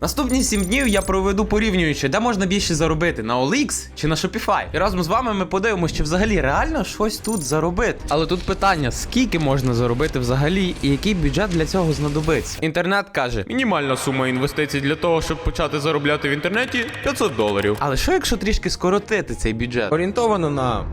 Наступні 7 днів я проведу порівнюючи, де можна більше заробити на OLX чи на Shopify. І разом з вами ми подивимося, чи взагалі реально щось тут заробити. Але тут питання: скільки можна заробити взагалі, і який бюджет для цього знадобиться? Інтернет каже: мінімальна сума інвестицій для того, щоб почати заробляти в інтернеті 500 доларів. Але що якщо трішки скоротити цей бюджет? Орієнтовано на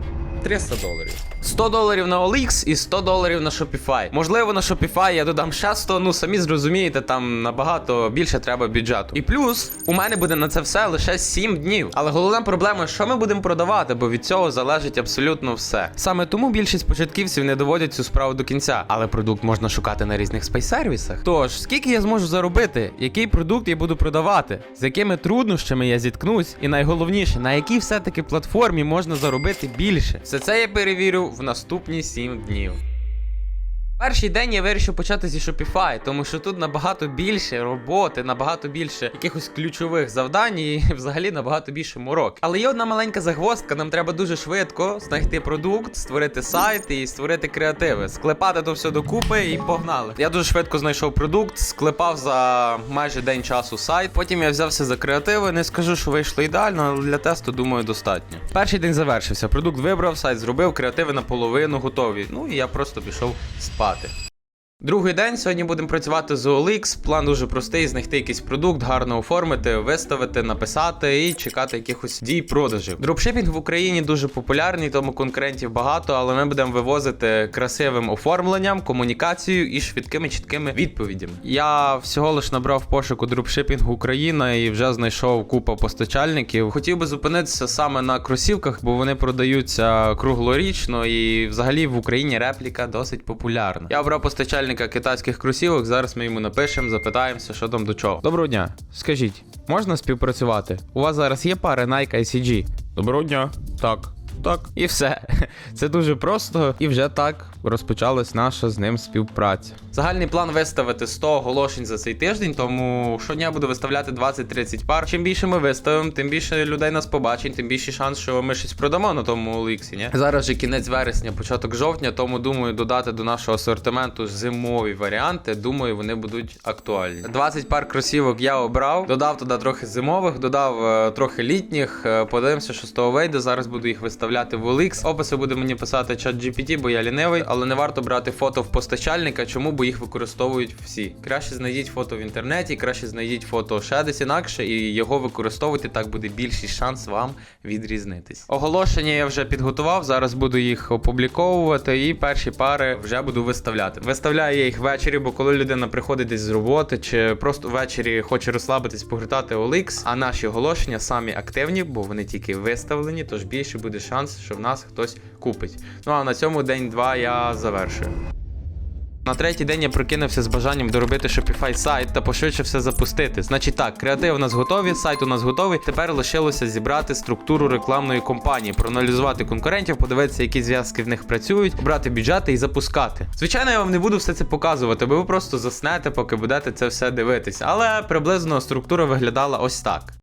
300 доларів. 100 доларів на OLX і 100 доларів на Shopify. Можливо, на Shopify я додам 100, ну самі зрозумієте, там набагато більше треба бюджету. І плюс у мене буде на це все лише 7 днів. Але головна проблема, що ми будемо продавати, бо від цього залежить абсолютно все. Саме тому більшість початківців не доводять цю справу до кінця, але продукт можна шукати на різних спейсервісах. Тож, скільки я зможу заробити, який продукт я буду продавати, з якими труднощами я зіткнусь, і найголовніше, на якій все-таки платформі можна заробити більше. Все це я перевірю в наступні 7 днів. Перший день я вирішив почати зі Shopify, тому що тут набагато більше роботи, набагато більше якихось ключових завдань і взагалі набагато більше морок. Але є одна маленька загвоздка, нам треба дуже швидко знайти продукт, створити сайт і створити креативи, склепати то все докупи і погнали. Я дуже швидко знайшов продукт, склепав за майже день часу сайт. Потім я взявся за креативи. Не скажу, що вийшло ідеально, але для тесту думаю достатньо. Перший день завершився. Продукт вибрав, сайт зробив, креативи наполовину готові. Ну і я просто пішов спати. спати. Другий день сьогодні будемо працювати з OLX. План дуже простий: знайти якийсь продукт, гарно оформити, виставити, написати і чекати якихось дій продажів. Дропшипінг в Україні дуже популярний, тому конкурентів багато, але ми будемо вивозити красивим оформленням, комунікацією і швидкими чіткими відповідями. Я всього лиш набрав пошуку дропшипінг Україна і вже знайшов купу постачальників. Хотів би зупинитися саме на кросівках, бо вони продаються круглорічно і взагалі в Україні репліка досить популярна. Я обрав постачальника китайських кросівок. Зараз ми йому напишемо, запитаємося, що там до чого. Доброго дня. Скажіть, можна співпрацювати? У вас зараз є пари Nike ICG? Доброго дня. Так. Так, і все. Це дуже просто, і вже так розпочалась наша з ним співпраця. Загальний план виставити 100 оголошень за цей тиждень, тому щодня буду виставляти 20-30 пар. Чим більше ми виставимо, тим більше людей нас побачить, тим більший шанс, що ми щось продамо на тому OLX, ні? Зараз же кінець вересня, початок жовтня, тому думаю додати до нашого асортименту зимові варіанти. Думаю, вони будуть актуальні. 20 пар кросівок я обрав, додав туди трохи зимових, додав е, трохи літніх. Е, подивимося, що з того вийде. Зараз буду їх виставляти в OLX. Описи буде мені писати чат GPT, бо я лінивий, але не варто брати фото в постачальника, чому бо їх використовують всі. Краще знайдіть фото в інтернеті, краще знайдіть фото ще десь інакше, і його використовуйте. Так буде більший шанс вам відрізнитись. Оголошення я вже підготував. Зараз буду їх опубліковувати, і перші пари вже буду виставляти. Виставляю я їх ввечері, бо коли людина приходить десь з роботи, чи просто ввечері хоче розслабитись, погортати OLX, а наші оголошення самі активні, бо вони тільки виставлені, тож більше буде шанс, що в нас хтось купить. Ну а на цьому день-два я завершую. На третій день я прокинувся з бажанням доробити Shopify сайт та пошвидше все запустити. Значить так, креатив у нас готові, сайт у нас готовий. Тепер лишилося зібрати структуру рекламної кампанії, проаналізувати конкурентів, подивитися, які зв'язки в них працюють, брати бюджети і запускати. Звичайно, я вам не буду все це показувати, бо ви просто заснете, поки будете це все дивитися. Але приблизно структура виглядала ось так.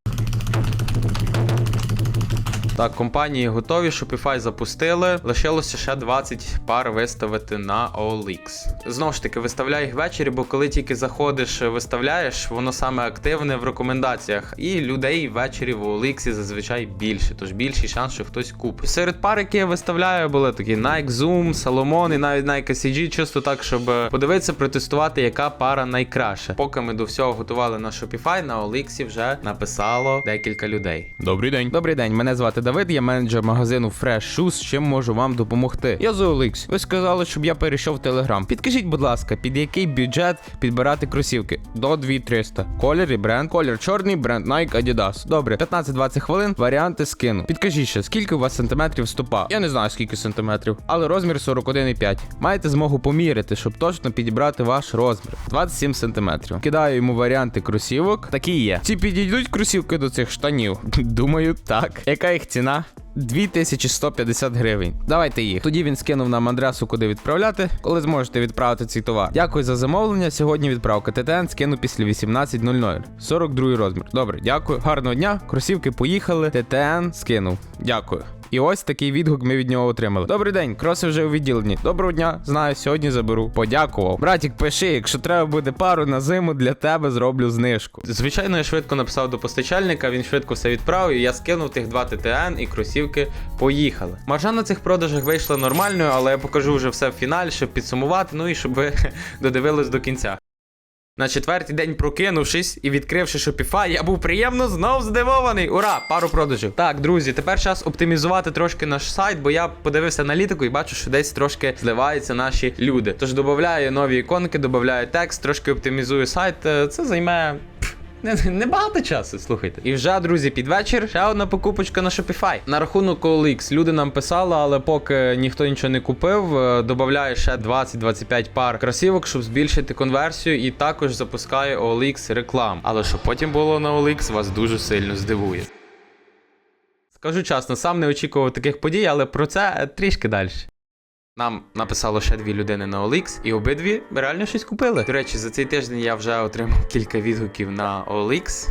Так, компанії готові, Shopify запустили. Лишилося ще 20 пар виставити на OLX. Знову ж таки, виставляй їх ввечері, бо коли тільки заходиш, виставляєш, воно саме активне в рекомендаціях. І людей ввечері в OLX зазвичай більше, тож більший шанс, що хтось купить. Серед пар, які я виставляю, були такі Nike Zoom, Salomon і навіть Nike CG, чисто так, щоб подивитися, протестувати, яка пара найкраща. Поки ми до всього готували на Shopify, на OLX вже написало декілька людей. Добрий день. Добрий день, мене звати Давид, я менеджер магазину Fresh Shoes. Чим можу вам допомогти? Я з OLX. Ви сказали, щоб я перейшов в Telegram. Підкажіть, будь ласка, під який бюджет підбирати кросівки? До 2300. Колір і бренд. Колір чорний, бренд Nike Adidas. Добре, 15-20 хвилин. Варіанти скину. Підкажіть ще, скільки у вас сантиметрів стопа? Я не знаю скільки сантиметрів, але розмір 41,5. Маєте змогу поміряти, щоб точно підібрати ваш розмір. 27 сантиметрів. Кидаю йому варіанти кросівок. Такі є. Ці підійдуть кросівки до цих штанів? Думаю, так. Яка їх ціна? 2150 гривень. Давайте їх. Тоді він скинув нам адресу, куди відправляти, коли зможете відправити цей товар. Дякую за замовлення. Сьогодні відправка ТТН скину після 18.00. 42 розмір. Добре, дякую. Гарного дня. Кросівки поїхали. ТТН скинув. Дякую. І ось такий відгук ми від нього отримали. Добрий день, кроси вже у відділенні. Доброго дня, знаю, сьогодні заберу. Подякував. Братік, пиши, якщо треба буде пару на зиму, для тебе зроблю знижку. Звичайно, я швидко написав до постачальника, він швидко все відправив. і Я скинув тих два ТТН і кросівки поїхали. Маржа на цих продажах вийшла нормальною, але я покажу вже все в фіналі, щоб підсумувати, ну і щоб ви додивились до кінця. На четвертий день прокинувшись і відкривши Shopify, я був приємно знов здивований. Ура! Пару продажів. Так, друзі, тепер час оптимізувати трошки наш сайт, бо я подивився аналітику і бачу, що десь трошки зливаються наші люди. Тож додаю нові іконки, додаю текст, трошки оптимізую сайт. Е, Це займе. Небагато часу, слухайте. І вже, друзі, під вечір ще одна покупочка на Shopify. На рахунок OLX люди нам писали, але поки ніхто нічого не купив, е, додаю ще 20-25 пар кросівок, щоб збільшити конверсію, і також запускаю OLX реклам. Але що потім було на OLX, вас дуже сильно здивує. Скажу чесно, сам не очікував таких подій, але про це трішки далі. Нам написало ще дві людини на OLX, і обидві реально щось купили. До речі, за цей тиждень я вже отримав кілька відгуків на OLX.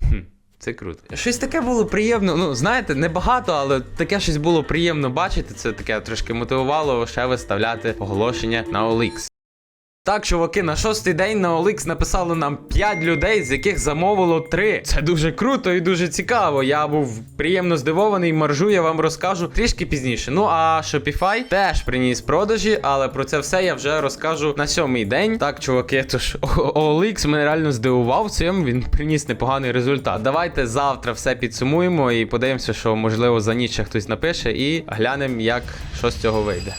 Хм, Це круто. Щось таке було приємно. Ну, знаєте, небагато, але таке щось було приємно бачити. Це таке трошки мотивувало ще виставляти оголошення на OLX. Так, чуваки, на шостий день на OLX написало нам 5 людей, з яких замовило 3. Це дуже круто і дуже цікаво. Я був приємно здивований, маржу я вам розкажу трішки пізніше. Ну а Shopify теж приніс продажі, але про це все я вже розкажу на сьомий день. Так, чуваки, тож OLX мене реально здивував цим. Він приніс непоганий результат. Давайте завтра все підсумуємо і подивимося, що можливо за ніч ще хтось напише, і глянемо, як що з цього вийде.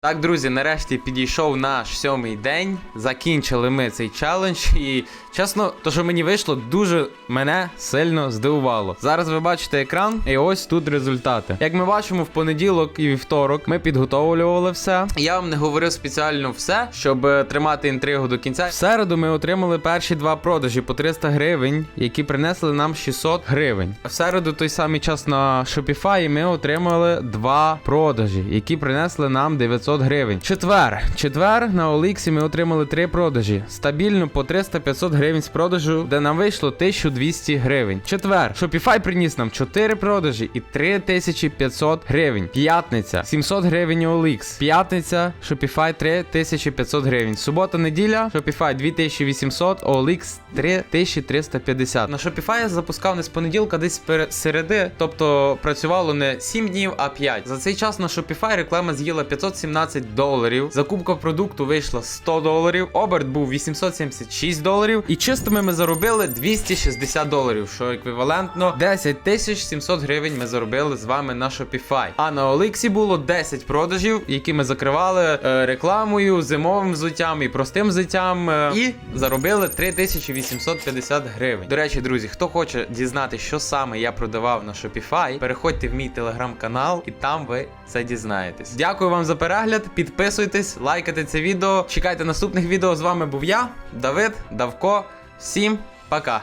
Так, друзі, нарешті підійшов наш сьомий день. Закінчили ми цей челендж. І чесно, то, що мені вийшло, дуже мене сильно здивувало. Зараз ви бачите екран, і ось тут результати. Як ми бачимо, в понеділок і вівторок ми підготовлювали все. Я вам не говорив спеціально все, щоб е, тримати інтригу до кінця. В середу ми отримали перші два продажі по 300 гривень, які принесли нам 600 гривень. В середу той самий час на Shopify ми отримали два продажі, які принесли нам 900 гривень. Четвер. Четвер на OLX ми отримали три продажі. Стабільно по 300-500 гривень з продажу, де нам вийшло 1200 гривень. Четвер. Shopify приніс нам 4 продажі і 3500 гривень. П'ятниця 700 гривень OLX. П'ятниця Shopify 3500 гривень. Субота, неділя, Shopify 2800, OLX 3350. На Shopify я запускав не з понеділка, десь перед середи, тобто працювало не 7 днів, а 5. За цей час на Shopify реклама з'їла 517 доларів. Закупка продукту вийшла 100 доларів. Оберт був 876 доларів. І чистими ми заробили 260 доларів, що еквівалентно 10 тисяч 700 гривень ми заробили з вами на Shopify. А на OLX було 10 продажів, які ми закривали е, рекламою, зимовим взуттям і простим взуттям. е, і заробили 3850 гривень. До речі, друзі, хто хоче дізнати, що саме я продавав на Shopify, переходьте в мій телеграм-канал, і там ви це дізнаєтесь. Дякую вам за перегляд. Підписуйтесь, лайкайте це відео. Чекайте наступних відео. З вами був я, Давид, Давко. Всім пока.